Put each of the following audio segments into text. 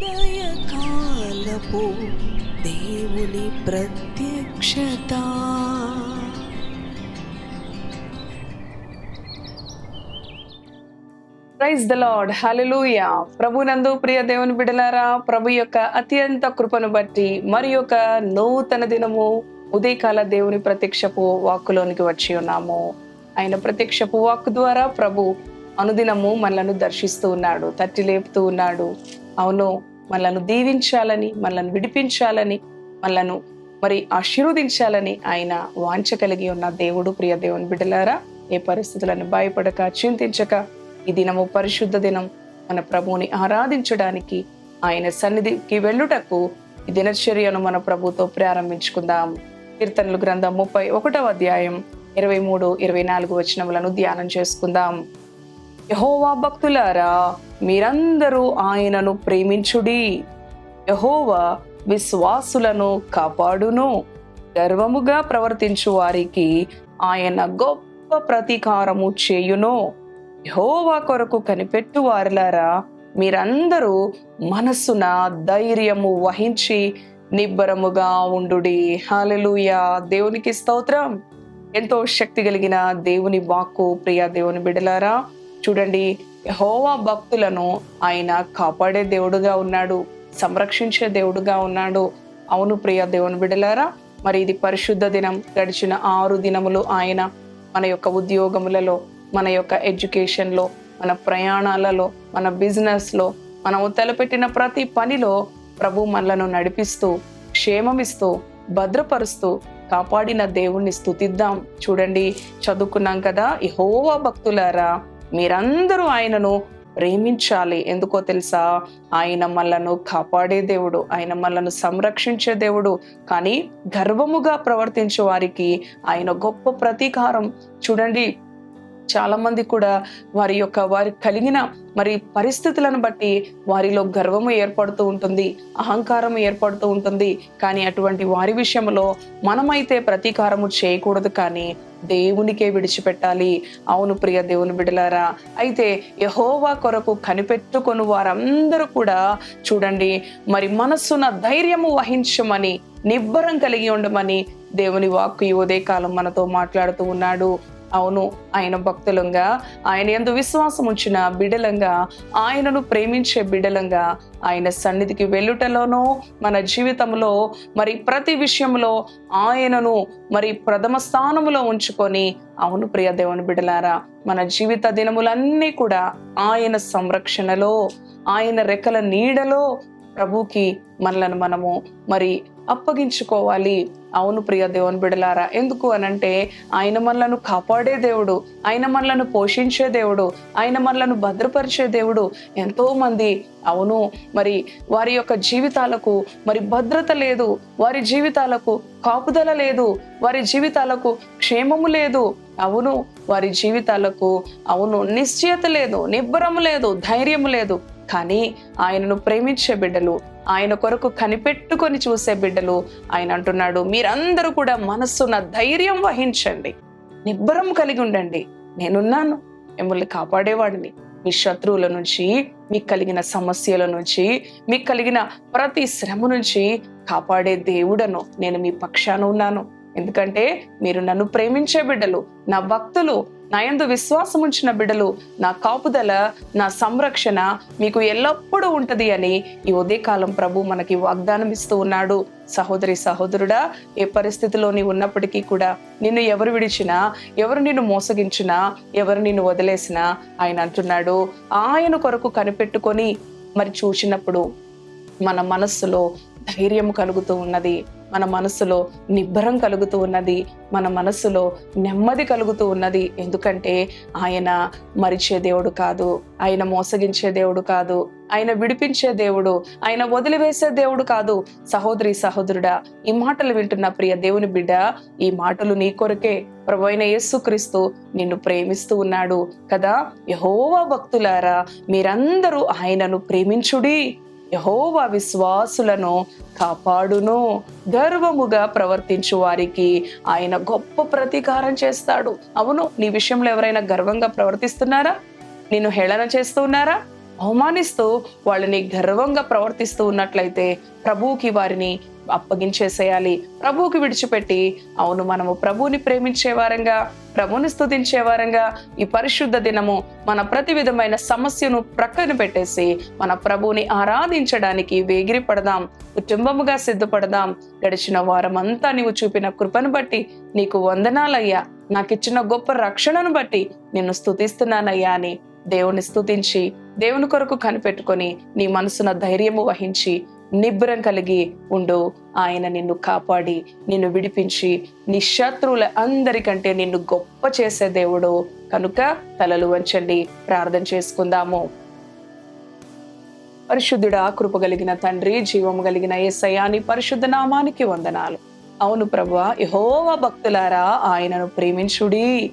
ఉదయకాలపు దేవుని ప్రత్యక్షత. ప్రైజ్ ద లార్డ్ హలలుయ ప్రభునందు ప్రియ దేవుని బిడలారా ప్రభు యొక్క అత్యంత కృపను బట్టి మరి యొక్క నూతన దినము ఉదయకాల దేవుని ప్రత్యక్షపు వాక్కులోనికి వచ్చి ఉన్నాము. ఆయన ప్రత్యక్షపు వాక్కు ద్వారా ప్రభు అనుదినము మనలను దర్శిస్తూ ఉన్నాడు తట్టి లేపుతూ ఉన్నాడు. అవును మనలను దీవించాలని మనలను విడిపించాలని మనలను మరి ఆశీర్వదించాలని ఆయన వాంఛ కలిగి ఉన్న దేవుడు ప్రియ దేవుని బిడ్డలారా ఏ పరిస్థితులను భయపడక చింతించక ఈ దినము పరిశుద్ధ దినం మన ప్రభువుని ఆరాధించడానికి ఆయన సన్నిధికి వెళ్ళుటకు ఈ దినచర్యను మన ప్రభుతో ప్రారంభించుకుందాం. కీర్తనలు గ్రంథం ముప్పై ఒకటవ అధ్యాయం ఇరవై మూడు ఇరవై నాలుగు వచనములను ధ్యానం చేసుకుందాం. యహోవా భక్తులారా మీరందరూ ఆయనను ప్రేమించుడి. యహోవా విశ్వాసులను కాపాడును. గర్వముగా ప్రవర్తించు వారికి ఆయన గొప్ప ప్రతీకారము చేయును. యహోవా కొరకు కనిపెట్టు వారిలారా మీరందరూ మనస్సున ధైర్యము వహించి నిబ్బరముగా ఉండుడి. హాలెలూయా దేవునికి స్తోత్రం. ఎంతో శక్తి కలిగిన దేవుని వాక్కు ప్రియ దేవుని బిడలారా చూడండి యహోవా భక్తులను ఆయన కాపాడే దేవుడుగా ఉన్నాడు సంరక్షించే దేవుడుగా ఉన్నాడు. అవును ప్రియ దేవుని బిడలారా మరి ఇది పరిశుద్ధ దినం. గడిచిన ఆరు దినములు ఆయన మన యొక్క ఉద్యోగములలో మన యొక్క ఎడ్యుకేషన్లో మన ప్రయాణాలలో మన బిజినెస్లో మనము తలపెట్టిన ప్రతి పనిలో ప్రభు మనలను నడిపిస్తూ క్షేమమిస్తూ భద్రపరుస్తూ కాపాడిన దేవుణ్ణి స్థుతిద్దాం చూడండి చదువుకున్నాం కదా ఇహోవా భక్తులారా. మీరందరూ ఆయనను ప్రేమించాలి. ఎందుకో తెలుసా? ఆయన మనలను కాపాడే దేవుడు ఆయన మనలను సంరక్షించే దేవుడు. కానీ గర్వముగా ప్రవర్తించే వారికి ఆయన గొప్ప ప్రతీకారం. చూడండి చాలా మంది కూడా వారి యొక్క వారి కలిగిన మరి పరిస్థితులను బట్టి వారిలో గర్వము ఏర్పడుతూ ఉంటుంది అహంకారం ఏర్పడుతూ ఉంటుంది. కానీ అటువంటి వారి విషయంలో మనమైతే ప్రతీకారము చేయకూడదు కానీ దేవునికే విడిచిపెట్టాలి. అవును ప్రియ దేవుని బిడలారా అయితే యహోవా కొరకు కనిపెట్టుకొని వారందరూ కూడా చూడండి మరి మనస్సున ధైర్యము వహించమని నిబ్బరం కలిగి ఉండమని దేవుని వాక్కు ఈ ఉదయకాలం మనతో మాట్లాడుతూ ఉన్నాడు. అవును ఆయన భక్తులంగా ఆయన ఎందు విశ్వాసం ఉంచిన బిడలంగా ఆయనను ప్రేమించే బిడలంగా ఆయన సన్నిధికి వెళ్ళుటలోనో మన జీవితంలో మరి ప్రతి విషయంలో ఆయనను మరి ప్రథమ స్థానములో ఉంచుకొని అవును ప్రియ దేవుని బిడలారా మన జీవిత దినములన్నీ కూడా ఆయన సంరక్షణలో ఆయన రెక్కల నీడలో ప్రభుకి మనలను మనము మరి అప్పగించుకోవాలి. అవును ప్రియ దేవుని బిడలారా ఎందుకు అనంటే ఆయన మనలను కాపాడే దేవుడు ఆయన మనలను పోషించే దేవుడు ఆయన మనలను భద్రపరిచే దేవుడు ఎంతో మంది అవును మరి వారి యొక్క జీవితాలకు మరి భద్రత లేదు వారి జీవితాలకు కాపుదల లేదు వారి జీవితాలకు క్షేమము లేదు. అవును వారి జీవితాలకు అవును నిశ్చయత లేదు నిబ్బరము లేదు ధైర్యము లేదు. కానీ ఆయనను ప్రేమించే బిడ్డలు ఆయన కొరకు కనిపెట్టుకొని చూసే బిడ్డలు ఆయన అంటున్నాడు. మీరందరూ కూడా మనస్సున ధైర్యం వహించండి. నిబ్బరం కలిగి ఉండండి. నేనున్నాను. మిమ్మల్ని కాపాడేవాడిని. మీ శత్రువుల నుంచి మీకు కలిగిన సమస్యల నుంచి మీకు కలిగిన ప్రతి శ్రమ నుంచి కాపాడే దేవుడను నేను మీ పక్షాన ఉన్నాను. ఎందుకంటే మీరు నన్ను ప్రేమించే బిడ్డలు నా భక్తులు నా యందు విశ్వాసం ఉంచిన బిడ్డలు నా కాపుదల నా సంరక్షణ మీకు ఎల్లప్పుడూ ఉంటది అని ఈ ఉదయకాలం ప్రభు మనకి వాగ్దానం ఇస్తూ ఉన్నాడు. సహోదరి సహోదరుడా ఏ పరిస్థితిలో నీ ఉన్నప్పటికీ కూడా నిన్ను ఎవరు విడిచినా ఎవరు నిన్ను మోసగించినా ఎవరు నిన్ను వదిలేసినా ఆయన అంటున్నాడు. ఆయన కొరకు కనిపెట్టుకొని మరి చూసినప్పుడు మన మనస్సులో ధైర్యం కలుగుతూ ఉన్నది మన మనసులో నిబ్బరం కలుగుతూ ఉన్నది మన మనసులో నెమ్మది కలుగుతూ ఉన్నది. ఎందుకంటే ఆయన మరిచే దేవుడు కాదు ఆయన మోసగించే దేవుడు కాదు ఆయన విడిపించే దేవుడు ఆయన వదిలివేసే దేవుడు కాదు. సహోదరి సహోదరుడా ఈ మాటలు వింటున్న ప్రియ దేవుని బిడ్డ ఈ మాటలు నీ కొరకే ప్రభువైన యేసుక్రీస్తు నిన్ను ప్రేమిస్తూ ఉన్నాడు కదా. యహోవా భక్తులారా మీరందరూ ఆయనను ప్రేమించుడి. యహోవా విశ్వాసులను కాపాడును. గర్వముగా ప్రవర్తించు వారికి ఆయన గొప్ప ప్రతీకారం చేస్తాడు. అవును నీ విషయంలో ఎవరైనా గర్వంగా ప్రవర్తిస్తున్నారా? నిన్ను హేళన చేస్తూ ఉన్నారా? అవమానిస్తూ వాళ్ళని గర్వంగా ప్రవర్తిస్తూ ఉన్నట్లయితే ప్రభువుకి వారిని అప్పగించేసేయాలి. ప్రభువుకి విడిచిపెట్టి అవును మనము ప్రభువుని ప్రేమించే వారంగా స్థుతించేవారంగా వారంగా ఈ పరిశుద్ధ దినము మన ప్రతి విధమైన సమస్యను ప్రక్కన పెట్టేసి మన ప్రభువుని ఆరాధించడానికి వేగిరి పడదాం కుటుంబముగా సిద్ధపడదాం. గడిచిన వారం అంతా నీవు చూపిన కృపను బట్టి నీకు వందనాలయ్యా. నాకు ఇచ్చిన గొప్ప రక్షణను బట్టి నిన్ను స్థుతిస్తున్నానయ్యా అని దేవుని స్తుతించి దేవుని కొరకు కనిపెట్టుకొని నీ మనసున ధైర్యము వహించి నిబ్బరం కలిగి ఉండు. ఆయన నిన్ను కాపాడి నిన్ను విడిపించి నీ శత్రువుల అందరికంటే నిన్ను గొప్ప చేసే దేవుడు. కనుక తలలు వంచండి. ప్రార్థన చేసుకుందాము. పరిశుద్ధుడా కృప కలిగిన తండ్రి జీవము కలిగిన ఏ సయాని పరిశుద్ధ నామానికి వందనాలు. అవును ప్రభా యహోవా భక్తులారా ఆయనను ప్రేమించుడి.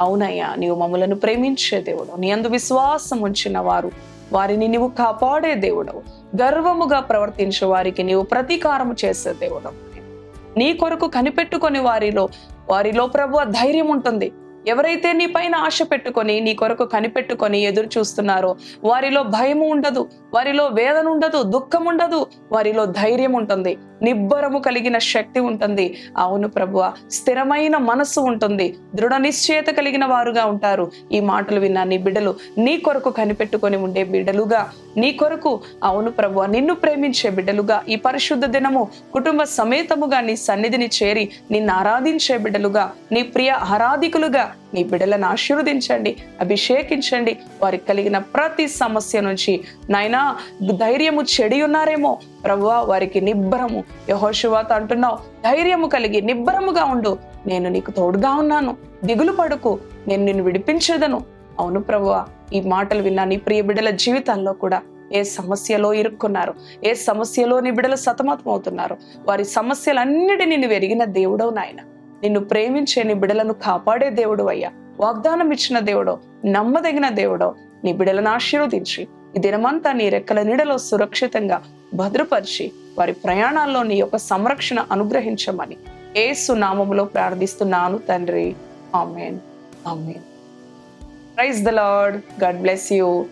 అవునయ్యా నీవు మమ్మలను ప్రేమించే దేవుడు నీ అందు విశ్వాసం ఉంచిన వారు వారిని నీవు కాపాడే దేవుడు గర్వముగా ప్రవర్తించే వారికి నీవు ప్రతీకారము చేసే దేవుడు నీ కొరకు కనిపెట్టుకొని వారిలో వారిలో ప్రభు ధైర్యం ఉంటుంది. ఎవరైతే నీ పైన ఆశ పెట్టుకొని నీ కొరకు కనిపెట్టుకొని ఎదురు చూస్తున్నారో వారిలో భయము ఉండదు. వారిలో వేదన ఉండదు దుఃఖం ఉండదు వారిలో ధైర్యం ఉంటుంది నిబ్బరము కలిగిన శక్తి ఉంటుంది. అవును ప్రభువ స్థిరమైన మనస్సు ఉంటుంది. దృఢ నిశ్చయత కలిగిన వారుగా ఉంటారు. ఈ మాటలు విన్న నీ బిడ్డలు నీ కొరకు కనిపెట్టుకొని ఉండే బిడ్డలుగా నీ కొరకు అవును ప్రభువ నిన్ను ప్రేమించే బిడ్డలుగా ఈ పరిశుద్ధ దినము కుటుంబ సమేతముగా నీ సన్నిధిని చేరి నిన్ను ఆరాధించే బిడ్డలుగా నీ ప్రియ ఆరాధికులుగా నీ బిడ్డలను ఆశీర్వదించండి అభిషేకించండి. వారికి కలిగిన ప్రతి సమస్య నుంచి నాయనా ధైర్యము చెడి ఉన్నారేమో? ప్రభువా వారికి నిబ్బరము. యహోశివాత అంటున్నావు ధైర్యము కలిగి నిబ్బరముగా ఉండు. నేను నీకు తోడుగా ఉన్నాను. దిగులు పడుకు. నేను నిన్ను విడిపించేదను. అవును ప్రభువా ఈ మాటలు విన్నా నీ ప్రియ బిడ్డల జీవితాల్లో కూడా ఏ సమస్యలో ఇరుక్కున్నారు? ఏ సమస్యలో నీ బిడ్డలు సతమతమవుతున్నారు? వారి సమస్యలన్నిటి నిన్ను వెరిగిన దేవుడవు నాయన. నిన్ను ప్రేమించే నీ బిడలను కాపాడే దేవుడు అయ్యా. వాగ్దానం ఇచ్చిన దేవుడో నమ్మదగిన దేవుడో నీ బిడలను ఆశీర్వదించి. ఈ దినమంతా నీ రెక్కల నీడలో సురక్షితంగా భద్రపరిచి వారి ప్రయాణాల్లో నీ యొక్క సంరక్షణ అనుగ్రహించమని ఏసు నామములో ప్రార్థిస్తున్నాను తండ్రి. Amen. Amen. Praise the Lord. God bless you.